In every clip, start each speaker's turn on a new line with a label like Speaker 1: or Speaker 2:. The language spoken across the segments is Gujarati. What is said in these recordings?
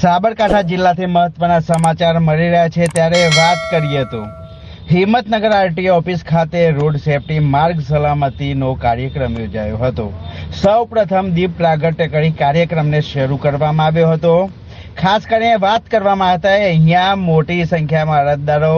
Speaker 1: સાબરકાંઠા જિલ્લાથી મહત્વના સમાચાર મળી રહ્યા છે. ત્યારે વાત કરીએ તો હિંમતનગર આરટીઓ ઓફિસ ખાતે રોડ સેફટી માર્ગ સલામતીનો કાર્યક્રમ યોજાયો હતો. સૌ પ્રથમ દીપ પ્રાગટ્ય કરી કાર્યક્રમને શરૂ કરવામાં આવ્યો હતો. ખાસ કરીને વાત કરવામાં હતા અહીંયા મોટી સંખ્યામાં અરજદારો,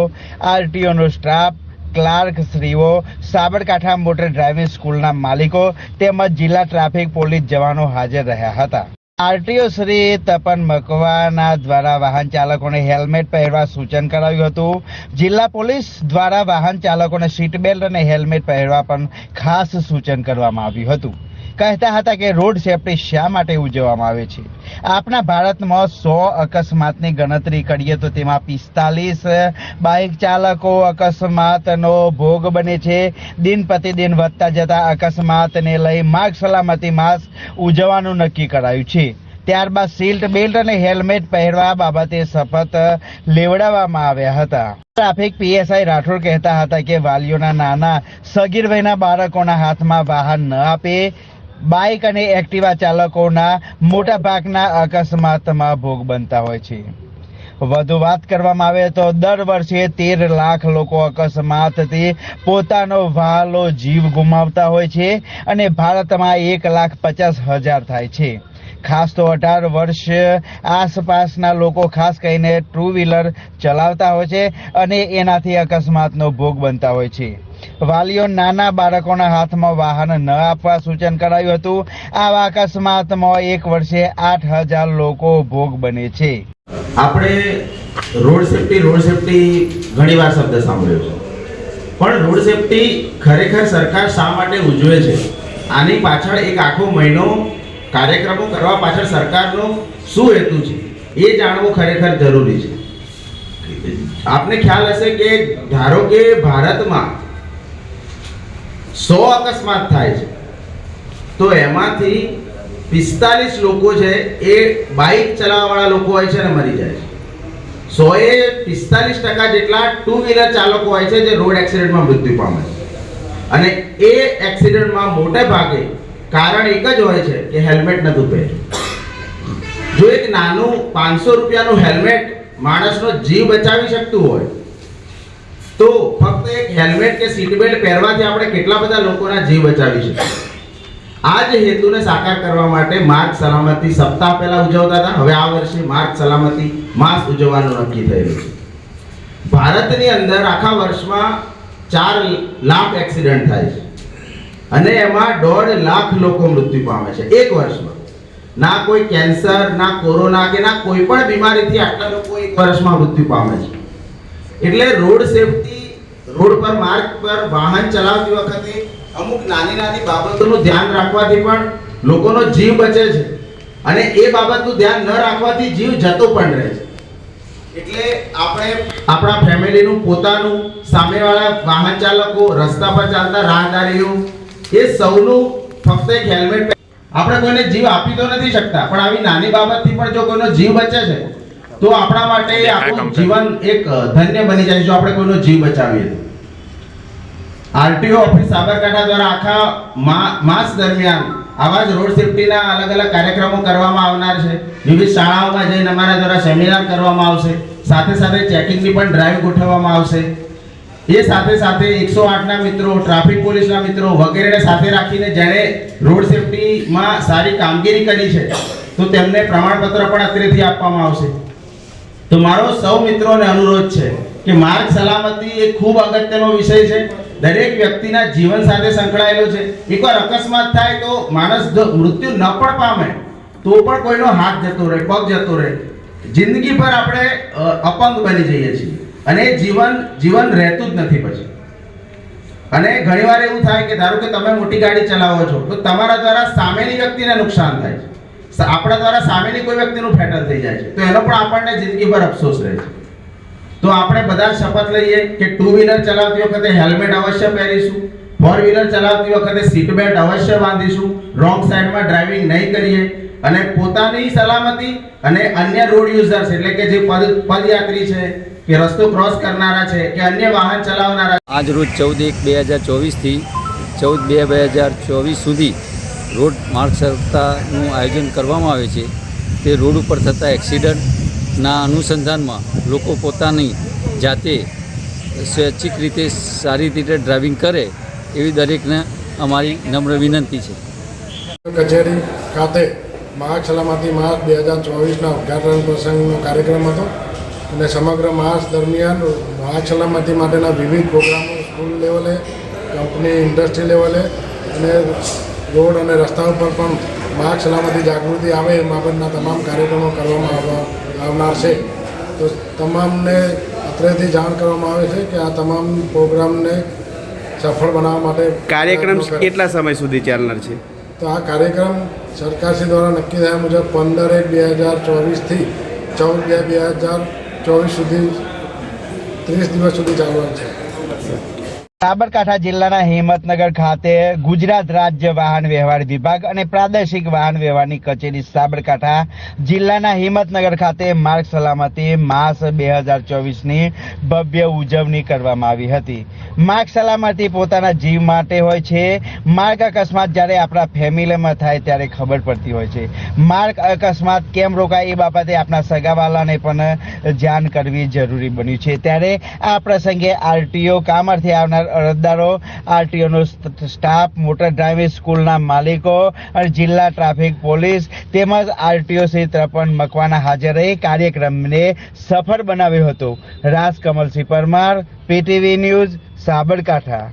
Speaker 1: આરટીઓનો સ્ટાફ, ક્લાર્ક શ્રીઓ, સાબરકાંઠા મોટર ડ્રાઇવિંગ સ્કૂલના માલિકો તેમજ જિલ્લા ટ્રાફિક પોલીસ જવાનો હાજર રહ્યા હતા. આરટીઓ શ્રી તપન મકવાના દ્વારા વાહન ચાલકોને હેલ્મેટ પહેરવા સૂચન કરાવ્યું હતું. જિલ્લા પોલીસ દ્વારા વાહન ચાલકોને સીટ બેલ્ટ અને હેલ્મેટ પહેરવા પણ ખાસ સૂચન કરવામાં આવ્યું હતું. કહેતા હતા કે રોડ સેફટી શા માટે ઉજવવામાં આવે છે? આપણા ભારતમાં સો અકસ્માતની ગણતરી કરીએ તો તેમાં પિસ્તાલીસ બાઇક ચાલકો અકસ્માતનો ભોગ બને છે. દિન પ્રતિદિન વધતા જતા અકસ્માતને લઈ માર્ગ સલામતી માસ ઉજવવાનું નક્કી કરાયું છે. ત્યારબાદ સીટ બેલ્ટ અને હેલ્મેટ પહેરવા બાબતે શપથ લેવડાવવામાં આવ્યા હતા. ટ્રાફિક પીએસઆઈ રાઠોડ કહેતા હતા કે વાલીઓના નાના સગીર વયના બાળકોના હાથમાં વાહન ન આપે. બાઇક અને એક્ટિવા ચાલકોના મોટા ભાગના અકસ્માતમાં ભોગ બનતા હોય છે. વધુ વાત કરવામાં આવે તો દર વર્ષે તેર લાખ લોકો અકસ્માતથી પોતાનો વાલો જીવ ગુમાવતા હોય છે અને ભારતમાં એક લાખ પચાસ હજાર થાય છે. ખાસ તો અઢાર વર્ષ આસપાસના લોકો ખાસ કરીને ટુ વ્હીલર ચલાવતા હોય છે અને એનાથી અકસ્માતનો ભોગ બનતા હોય છે. વાલીઓ નાના બાળકોના હાથમાં વાહન ન આપવા સૂચન કરાયું હતું. આવા અકસ્માતમાં એક વર્ષે આઠ હજાર લોકો ભોગ બને છે.
Speaker 2: આપણે રોડ સેફટી રોડ સેફટી ઘણીવાર શબ્દ સાંભળ્યો છે. પણ રોડ સેફટી ખરેખર સરકાર શા માટે ઉજવે છે? આની પાછળ એક આખો મહિનો કાર્યક્રમો કરવા પાછળ સરકારનો શું હેતુ છે? એ જાણવું ખરેખર જરૂરી છે. આપને ખ્યાલ હશે કે ધારો કે ભારતમાં સો અકસ્માત થાય છે. તો એમાંથી પિસ્તાલીસ લોકો છે એ બાઇક ચલાવવાવાળા લોકો હોય છે અને મરી જાય છે. સો એ પિસ્તાલીસ ટકા જેટલા ટુ વ્હીલર ચાલકો હોય છે જે રોડ એક્સિડન્ટમાં મૃત્યુ પામે છે. અને એ એક્સિડન્ટમાં મોટે ભાગે કારણ એક જ હોય છે કે હેલ્મેટ નહોતું પહેર્યું. જો એક નાનું પાંચસો રૂપિયાનું હેલ્મેટ માણસનો જીવ બચાવી શકતું હોય તો ફક્ત એક હેલ્મેટ કે સીટ બેલ્ટ પહેરવાથી આપણે કેટલા બધા લોકોના જીવ બચાવી છે આ જ હેતુને સાકાર કરવા માટે માર્ગ સલામતી સપ્તાહ પહેલા ઉજવતા હતા. હવે આ વર્ષે માર્ગ સલામતી માસ ઉજવવાનું નક્કી થયેલું છે. ભારતની અંદર આખા વર્ષમાં ચાર લાખ એક્સિડન્ટ થાય છે. અને એમાં દોઢ લાખ લોકો મૃત્યુ પામે છે એક વર્ષમાં. ના કોઈ કેન્સર, ના કોરોના કે ના કોઈ પણ બીમારીથી આટલા લોકો એક વર્ષમાં મૃત્યુ પામે છે. એટલે રોડ સેફટી રોડ પર માર્ગ પર વાહન ચલાવતી વખતે અમુક નાની નાની બાબતોનું ધ્યાન રાખવાથી પણ લોકોનો જીવ બચે છે. અને એ બાબતનું ધ્યાન ન રાખવાથી જીવ જતો પણ રહે છે. એટલે આપણે આપણા ફેમિલીનું, પોતાનું, સામેવાળા વાહન ચાલકો, રસ્તા પર ચાલતા રાહદારીઓ, એ સૌનું ફક્ત એક હેલ્મેટ આપણે કોઈને જીવ આપી તો નથી શકતા, પણ આવી નાની બાબતથી પણ જો કોઈનો જીવ બચે છે તો આપણા માટે આપણું જીવન એક ધન્ય બની જાય જો આપણે કોઈનો જીવ બચાવીએ આરટીઓ ઓફિસ સાબરકાંઠા દ્વારા આખા માસ દરમિયાન આવા જ રોડ સેફટીના અલગ અલગ કાર્યક્રમો કરવામાં આવનાર છે. વિવિધ શાળાઓમાં જઈને અમારા દ્વારા સેમિનાર કરવામાં આવશે. સાથે સાથે ચેકિંગની પણ ડ્રાઈવ ગોઠવવામાં આવશે. એ સાથે સાથે એકસો આઠના મિત્રો ટ્રાફિક પોલીસના મિત્રો વગેરેને સાથે રાખીને જેણે રોડ સેફટીમાં સારી કામગીરી કરી છે તો તેમને પ્રમાણપત્ર પણ અત્રેથી આપવામાં આવશે. તો મારો સૌ મિત્રોને અનુરોધ છે કે માર્ગ સલામતી એ ખૂબ અગત્યનો વિષય છે. દરેક વ્યક્તિના જીવન સાથે સંકળાયેલો છે. એકવાર અકસ્માત થાય તો માણસ મૃત્યુ ન પણ પામે, તો પણ કોઈનો હાથ જતો રહે, પગ જતો રહે. જિંદગી પર આપણે અપંગ બની જઈએ છીએ. અને જીવન જીવન રહેતું જ નથી પછી. અને ઘણીવાર એવું થાય કે ધારો કે તમે મોટી ગાડી ચલાવો છો, તો તમારા દ્વારા સામેની વ્યક્તિને નુકસાન થાય છે. આપણા દ્વારા સામેની કોઈ વ્યક્તિનું ફેટલ થઈ જાય છે. તો એનો પણ આપણને જિંદગીભર અફસોસ રહે છે. તો આપણે બધા શપથ લઈએ કે ટુ વ્હીલર ચલાવતી વખતે હેલ્મેટ અવશ્ય પહેરીશું. ફોર વ્હીલર ચલાવતી વખતે સીટ બેલ્ટ અવશ્ય બાંધીશું. રોંગ સાઈડમાં ડ્રાઇવિંગ નહીં કરીએ. અને પોતાની સલામતી અને અન્ય રોડ યુઝર્સ એટલે કે જે પદ, પદયાત્રી છે, કે રસ્તો ક્રોસ કરનારા છે, કે અન્ય વાહન ચલાવનારા
Speaker 3: આજ રોજ ચૌદ એક બે હજાર ચોવીસથી ચૌદ બે બે હજાર ચોવીસ સુધી રોડ માર્ગ સપ્તાહનું આયોજન કરવામાં આવે છે, તે રોડ ઉપર થતા એક્સિડન્ટના અનુસંધાનમાં લોકો પોતાની જાતે સ્વૈચ્છિક રીતે સારી રીતે ડ્રાઇવિંગ કરે એવી દરેકને અમારી નમ્ર વિનંતી છે.
Speaker 4: કચેરી ખાતે માર્ચ સલામતી માસ બે હજાર ચોવીસના ઉદઘાટન પ્રસંગનો કાર્યક્રમ હતો અને સમગ્ર માસ દરમિયાન માર્ચ સલામતી માટેના વિવિધ પ્રોગ્રામો સ્કૂલ લેવલે, કંપની ઇન્ડસ્ટ્રી લેવલે અને રોડ અને રસ્તા ઉપર પણ માર્ગ સલામતી જાગૃતિ આવે એ બાબતના તમામ કાર્યક્રમો કરવામાં આવનાર છે. તો તમામને અત્રેથી જાણ કરવામાં આવે છે કે આ તમામ પ્રોગ્રામને સફળ બનાવવા માટે
Speaker 5: કાર્યક્રમ કેટલા સમય સુધી ચાલનાર છે?
Speaker 4: તો આ કાર્યક્રમ સરકારશ્રી દ્વારા નક્કી થયા મુજબ પંદર એક બે હજાર ચોવીસથી ચૌદ બે બે હજાર ચોવીસ સુધી ત્રીસ દિવસ સુધી ચાલવાનું છે.
Speaker 1: સાબરકાંઠા જિલ્લાના હિંમતનગર ખાતે ગુજરાત રાજ્ય વાહન વ્યવહાર વિભાગ અને પ્રાદેશિક વાહન વ્યવહારની કચેરી સાબરકાંઠા જિલ્લાના હિંમતનગર ખાતે માર્ગ સલામતી માસ બે હજાર ચોવીસની ભવ્ય ઉજવણી કરવામાં આવી હતી. માર્ગ સલામતી પોતાના જીવ માટે હોય છે. માર્ગ અકસ્માત જ્યારે આપણા ફેમિલીમાં થાય ત્યારે ખબર પડતી હોય છે. માર્ગ અકસ્માત કેમ રોકાય એ બાબતે આપણા સગાવાલાને પણ જાણ કરવી જરૂરી બન્યું છે. ત્યારે આ પ્રસંગે આરટીઓ કામરથી આવનાર અરજદારો, આરટીઓનો સ્ટાફ મોટર ડ્રાઇવિંગ સ્કૂલના માલિકો અને જિલ્લા ટ્રાફિક પોલીસ તેમજ આરટીઓ સહિત ત્રપન મકવાના હાજર રહી કાર્યક્રમને સફળ બનાવ્યો હતો. Rajkamalsinh Parmar PTV news Sabarkantha.